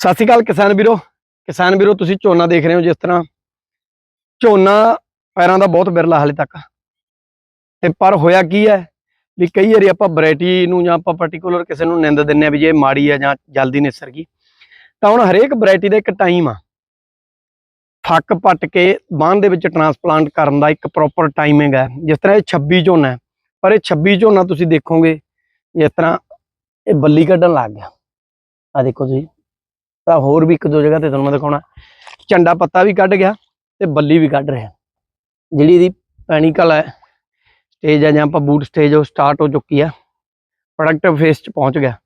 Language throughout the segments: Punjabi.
ਸਤਿ ਸ਼੍ਰੀ ਅਕਾਲ ਕਿਸਾਨ ਵੀਰੋ। ਕਿਸਾਨ ਵੀਰੋ, ਤੁਸੀਂ ਝੋਨਾ ਦੇਖ ਰਹੇ ਹੋ ਜਿਸ ਤਰ੍ਹਾਂ। ਝੋਨਾ ਪੈਰਾਂ ਦਾ ਬਹੁਤ ਬਿਰਲਾ ਹਾਲੇ ਤੱਕ। ਤੇ ਪਰ ਹੋਇਆ ਕੀ ਹੈ ਵੀ ਕਈ ਵਾਰੀ ਆਪਾਂ ਵੈਰਾਈਟੀ ਨੂੰ ਜਾਂ ਆਪਾਂ ਪਾਰਟਿਕੂਲਰ ਕਿਸੇ ਨੂੰ ਨਿੰਦ ਦਿੰਨੇ ਆ ਵੀ ਜੇ ਇਹ ਮਾੜੀ ਹੈ ਜਾਂ ਜਲਦੀ ਨਿਸਰ ਗਈ। ਤਾਂ ਹੁਣ ਹਰੇਕ ਵੈਰਾਈਟੀ ਦਾ ਇੱਕ ਟਾਈਮ ਆ। ਫੱਕ ਪੱਟ ਕੇ ਬਾਣ ਦੇ ਵਿੱਚ ਟਰਾਂਸਪਲਾਂਟ ਕਰਨ ਦਾ ਇੱਕ ਪ੍ਰੋਪਰ ਟਾਈਮਿੰਗ ਹੈ। ਜਿਸ ਤਰ੍ਹਾਂ ਇਹ 26 ਝੋਨਾ ਹੈ। ਪਰ ਇਹ 26 ਝੋਨਾ ਤੁਸੀਂ ਦੇਖੋਗੇ, ਜਿਸ ਤਰ੍ਹਾਂ ਇਹ ਬੱਲੀ ਕੱਢਣ ਲੱਗ ਗਿਆ। ਆ ਦੇਖੋ ਤੁਸੀਂ। ਤਾਂ ਹੋਰ ਵੀ ਇੱਕ ਦੋ ਜਗ੍ਹਾ ਤੇ ਤੁਹਾਨੂੰ ਮੈਂ ਦਿਖਾਉਣਾ। ਝੰਡਾ ਪੱਤਾ ਵੀ ਕੱਢ ਗਿਆ ਤੇ ਬੱਲੀ ਵੀ ਕੱਢ ਰਿਹਾ। ਜਿਹੜੀ ਇਹਦੀ ਪੈਨਿਕਲ ਹੈ ਸਟੇਜ ਹੈ ਜਾਂ ਆਪਾਂ ਬੂਟ ਸਟੇਜ ਉਹ ਸਟਾਰਟ ਹੋ ਚੁੱਕੀ ਆ ਪ੍ਰੋਡਕਟਿਵ ਫੇਸ ਚ ਪਹੁੰਚ ਗਿਆ।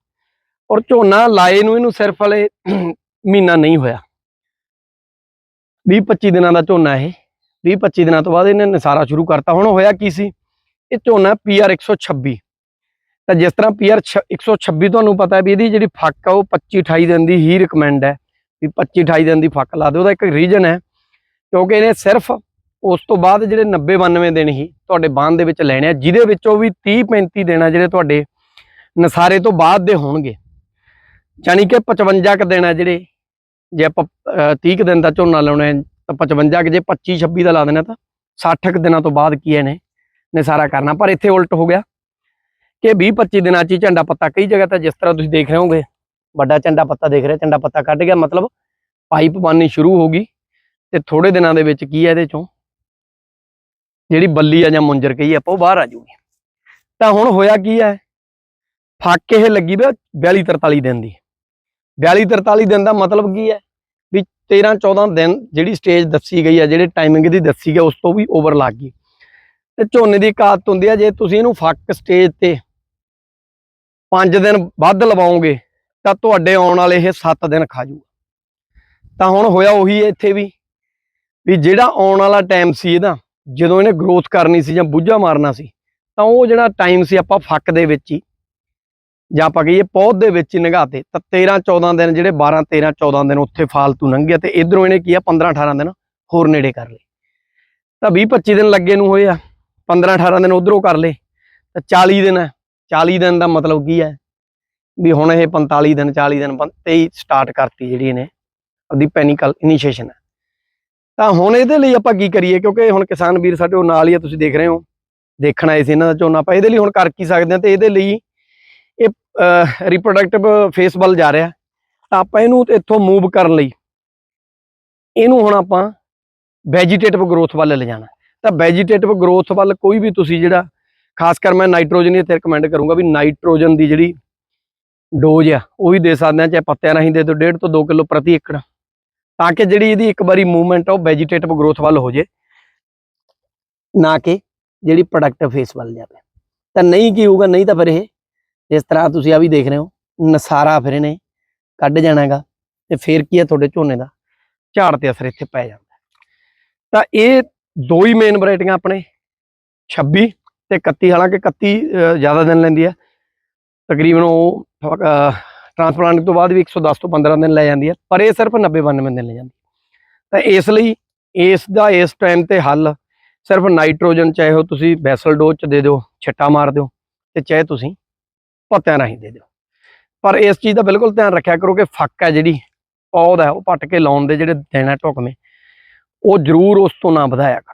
ਔਰ ਝੋਨਾ ਲਾਏ ਨੂੰ ਇਹਨੂੰ ਸਿਰਫ ਹਲੇ ਮਹੀਨਾ ਨਹੀਂ ਹੋਇਆ। 20 25 ਦਿਨਾਂ ਦਾ ਝੋਨਾ ਇਹ। 20 25 ਦਿਨਾਂ ਤੋਂ ਬਾਅਦ ਇਹਨੇ ਨਸਾਰਾ ਸ਼ੁਰੂ ਕਰਤਾ। ਹੁਣ ਹੋਇਆ ਕੀ ਸੀ? ਇਹ ਝੋਨਾ ਪੀਆਰ 126 ਤਾਂ ਜਿਸ ਤਰ੍ਹਾਂ ਪੀਆਰ 126 ਤੁਹਾਨੂੰ ਪਤਾ ਵੀ ਇਹਦੀ ਜਿਹੜੀ ਫੱਕ ਆ ਉਹ 25 28 ਦਿਨ ਦੀ ਹੀ ਰეკਮੈਂਡ ਹੈ। ਵੀ 25 28 ਦਿਨ ਦੀ ਫੱਕ ਲਾ ਦਿਓ ਉਹਦਾ ਇੱਕ ਰੀਜਨ ਹੈ। ਕਿਉਂਕਿ ਇਹਨੇ ਸਿਰਫ ਉਸ ਤੋਂ ਬਾਅਦ ਜਿਹੜੇ 90 92 ਦਿਨ ਹੀ ਤੁਹਾਡੇ ਬਾਂਹ ਦੇ ਵਿੱਚ ਲੈਣੇ ਆ ਜਿਹਦੇ ਵਿੱਚੋਂ ਵੀ 30 35 ਦਿਨ ਆ ਜਿਹੜੇ ਤੁਹਾਡੇ ਨਸਾਰੇ ਤੋਂ ਬਾਅਦ ਦੇ ਹੋਣਗੇ। ਯਾਨੀ ਕਿ 55 ਕ ਦਿਨ ਆ ਜਿਹੜੇ ਜੇ ਆਪਾਂ ਅਹ, 30 ਕੁ ਦਿਨ ਦਾ ਝੋਨਾ ਲਾਉਣਾ ਤਾਂ 55 ਕਿ ਜੇ 25 26 ਦਾ ਲਾ ਦੇਣਾ ਤਾਂ 60 ਕੁ ਦਿਨਾਂ ਤੋਂ ਬਾਅਦ ਕੀ ਇਹਨੇ ਨਸਾਰਾ ਕਰਨਾ। ਪਰ ਇੱਥੇ ਉਲਟ ਹੋ ਗਿਆ। ਕਿ 20 25 ਦਿਨਾਂ 'ਚ ਹੀ ਝੰਡਾ ਪੱਤਾ ਕਈ ਜਗ੍ਹਾ ਤਾਂ ਜਿਸ ਤਰ੍ਹਾਂ ਤੁਸੀਂ ਦੇਖ ਰਹੇ ਹੋਗੇ ਵੱਡਾ ਝੰਡਾ ਪੱਤਾ ਦੇਖ ਰਹੇ, ਝੰਡਾ ਪੱਤਾ ਕੱਢ ਗਿਆ, ਮਤਲਬ ਪਾਈਪ ਬਣਨੀ ਸ਼ੁਰੂ ਹੋ ਗਈ ਤੇ ਥੋੜੇ ਦਿਨਾਂ ਦੇ ਵਿੱਚ ਕੀ ਹੈ ਇਹਦੇ ਚੋਂ? ਜਿਹੜੀ ਬੱਲੀ ਆ ਜਾਂ ਮੁੰਜਰ ਕਹੀ ਆਪਾਂ ਉਹ ਬਾਹਰ ਆ ਜੂਗੀ ਤਾਂ ਹੁਣ ਹੋਇਆ ਕੀ ਹੈ? ਫੱਕ ਇਹ ਲੱਗੀ ਵੇ 42 43 ਦਿਨ ਦੀ। 42 43 ਦਿਨ ਦਾ ਮਤਲਬ ਕੀ ਹੈ? ਵੀ 13 14 ਦਿਨ ਜਿਹੜੀ ਸਟੇਜ ਦੱਸੀ ਗਈ ਹੈ ਜਿਹੜੇ ਟਾਈਮਿੰਗ ਦੀ ਦੱਸੀ ਗਈ ਉਸ ਤੋਂ ਵੀ ਓਵਰ ਲੱਗ ਗਈ। ਤੇ ਝੋਨੇ ਦੀ ਕਾਤ ਹੁੰਦੀ ਹੈ ਜੇ ਤੁਸੀਂ ਇਹਨੂੰ ਫੱਕ ਸਟੇਜ ਤੇ 5 ਦਿਨ ਵੱਧ ਲਵਾਓਗੇ ਤਾਂ ਤੁਹਾਡੇ ਆਉਣ ਵਾਲੇ ਇਹ 7 ਦਿਨ ਖਾ ਜੂਗਾ। ਤਾਂ ਹੁਣ ਹੋਇਆ ਉਹੀ ਹੈ ਇੱਥੇ ਵੀ ਵੀ ਜਿਹੜਾ ਆਉਣ ਵਾਲਾ ਟਾਈਮ ਸੀ ਇਹਦਾ, ਜਦੋਂ ਇਹਨੇ ਗਰੋਥ ਕਰਨੀ ਸੀ ਜਾਂ ਬੁੱਝਾ ਮਾਰਨਾ ਸੀ, ਤਾਂ ਉਹ ਜਿਹੜਾ ਟਾਈਮ ਸੀ ਆਪਾਂ ਫੱਕ ਦੇ ਵਿੱਚ ਹੀ, ਜਾਂ ਆਪਾਂ ਕਹੀਏ ਪੌਦ ਦੇ ਵਿੱਚ ਹੀ ਨਿਗਾਤੇ ਤਾਂ 13 14 ਦਿਨ ਜਿਹੜੇ 12 13 14 ਦਿਨ ਉੱਥੇ ਫਾਲਤੂ ਲੰਘਿਆ ਤੇ ਇਧਰੋਂ ਇਹਨੇ ਕੀ ਆ 15 18 ਦਿਨ ਹੋਰ ਨੇੜੇ ਕਰ ਲਏ। ਤਾਂ 20 25 ਦਿਨ ਲੱਗੇ ਨੂੰ ਹੋਏ ਆ 15 18 ਦਿਨ ਉਧਰੋਂ ਕਰ ਲਏ, ਤਾਂ 40 ਦਿਨ ਹੈ। 40 ਦਿਨ ਦਾ ਮਤਲਬ ਕੀ ਹੈ? ਵੀ ਹੁਣ ਇਹ 45 ਦਿਨ 40 ਦਿਨ 23 ਸਟਾਰਟ ਕਰਤੀ ਜਿਹੜੀ ਇਹਨੇ ਆਪਦੀ ਪੈਨਿਕਲ ਇਨੀਸ਼ੀਏਸ਼ਨ ਹੈ। ਤਾਂ ਹੁਣ ਇਹਦੇ ਲਈ ਆਪਾਂ ਕੀ ਕਰੀਏ? ਕਿਉਂਕਿ ਹੁਣ ਕਿਸਾਨ ਵੀਰ ਸਾਡੇ ਉਹ ਨਾਲ ਹੀ ਆ, ਤੁਸੀਂ ਦੇਖ ਰਹੇ ਹੋ। ਦੇਖਣ ਆਏ ਸੀ ਇਹਨਾਂ ਦਾ ਝੋਨਾ, ਆਪਾਂ ਇਹਦੇ ਲਈ ਹੁਣ ਕਰ ਕੀ ਸਕਦੇ ਹਾਂ ਤੇ ਇਹਦੇ ਲਈ ਇਹ ਰਿਪਰੋਡਕਟਿਵ ਫੇਸ ਵੱਲ ਜਾ ਰਿਹਾ। ਤਾਂ ਆਪਾਂ ਇਹਨੂੰ ਇੱਥੋਂ ਮੂਵ ਕਰਨ ਲਈ ਇਹਨੂੰ ਹੁਣ ਆਪਾਂ ਵੈਜੀਟੇਟਿਵ ਗਰੋਥ ਵੱਲ ਲਿਜਾਣਾ ਤਾਂ ਵੈਜੀਟੇਟਿਵ ਗਰੋਥ ਵੱਲ ਕੋਈ ਵੀ ਤੁਸੀਂ ਜਿਹੜਾ ਖਾਸ ਕਰ ਮੈਂ ਨਾਈਟ੍ਰੋਜਨ ਹੀ ਇੱਥੇ ਰეკਮੈਂਡ ਕਰੂੰਗਾ ਵੀ ਨਾਈਟ੍ਰੋਜਨ ਦੀ ਜਿਹੜੀ ਡੋਜ਼ ਆ, ਉਹ ਵੀ ਦੇ ਸਕਦੇ ਆ ਚਾਹੇ ਪੱਤਿਆਂ ਰਾਹੀਂ ਦੇ ਦਿਓ 1.5 ਤੋਂ 2 ਕਿਲੋ ਪ੍ਰਤੀ ਏਕੜ। ਤਾਂ ਕਿ ਜਿਹੜੀ ਇਹਦੀ ਇੱਕ ਵਾਰੀ ਮੂਵਮੈਂਟ ਆ, ਉਹ ਵੈਜੀਟੇਟਿਵ ਗਰੋਥ ਵੱਲ ਹੋ ਜੇ, ਨਾ ਕਿ ਜਿਹੜੀ ਪ੍ਰੋਡਕਟਿਵ ਫੇਸ ਵੱਲ ਜਾਵੇ। ਤਾਂ ਨਹੀਂ ਕੀ ਹੋਊਗਾ, ਨਹੀਂ ਤਾਂ ਫਿਰ ਇਹ, ਜਿਸ ਤਰ੍ਹਾਂ ਤੁਸੀਂ ਆ ਵੀ ਦੇਖ ਰਹੇ ਹੋ, ਨਸਾਰਾ ਫਿਰ ਇਹਨੇ ਕੱਢ ਜਾਣਾ ਹੈਗਾ ਤੇ ਫਿਰ ਕੀ ਹੈ ਤੁਹਾਡੇ ਝੋਨੇ ਦਾ ਝਾੜ ਤੇ ਅਸਰ ਇੱਥੇ ਪੈ ਜਾਂਦਾ। ਤਾਂ ਇਹ ਦੋ ਹੀ ਮੇਨ ਵੈਰਾਈਟੀਆਂ ਆਪਣੇ 26 ਤੇ 31 ਹਾਲਾਂਕਿ 31 ਜ਼ਿਆਦਾ ਦਿਨ ਲੈਂਦੀ ਹੈ। ਤਕਰੀਬਨ ਉਹ ਟ੍ਰਾਂਸਪਲਾਂਟ ਤੋਂ ਬਾਅਦ ਵੀ 110 ਤੋਂ 15 ਦਿਨ ਲੈ ਜਾਂਦੀ ਹੈ, ਪਰ ਇਹ ਸਿਰਫ 90 92 ਦਿਨ ਲੈ ਜਾਂਦੀ ਹੈ। ਤਾਂ ਇਸ ਲਈ ਇਸ ਦਾ ਇਸ ਟਾਈਮ ਤੇ ਹੱਲ ਸਿਰਫ ਨਾਈਟ੍ਰੋਜਨ, ਚਾਹੇ ਉਹ ਤੁਸੀਂ ਵੈਸਲ ਡੋਜ਼ ਚ ਦੇ ਦਿਓ, ਛਿੱਟਾ ਮਾਰ ਦਿਓ, ਤੇ ਚਾਹੇ ਤੁਸੀਂ ਪੱਤਿਆਂ ਰਾਹੀਂ ਦੇ ਦਿਓ। ਪਰ ਇਸ ਚੀਜ਼ ਦਾ ਬਿਲਕੁਲ ਧਿਆਨ ਰੱਖਿਆ ਕਰੋ ਕਿ ਫੱਕ ਹੈ ਜਿਹੜੀ ਪੌਦ ਹੈ, ਉਹ ਪੱਟ ਕੇ ਲਾਉਣ ਦੇ ਜਿਹੜੇ ਦਿਨ ਹੈ ਢੁਕਵੇਂ ਉਹ ਜ਼ਰੂਰ ਉਸ ਤੋਂ ਨਾ ਵਧਾਇਆ ਕਰੋ।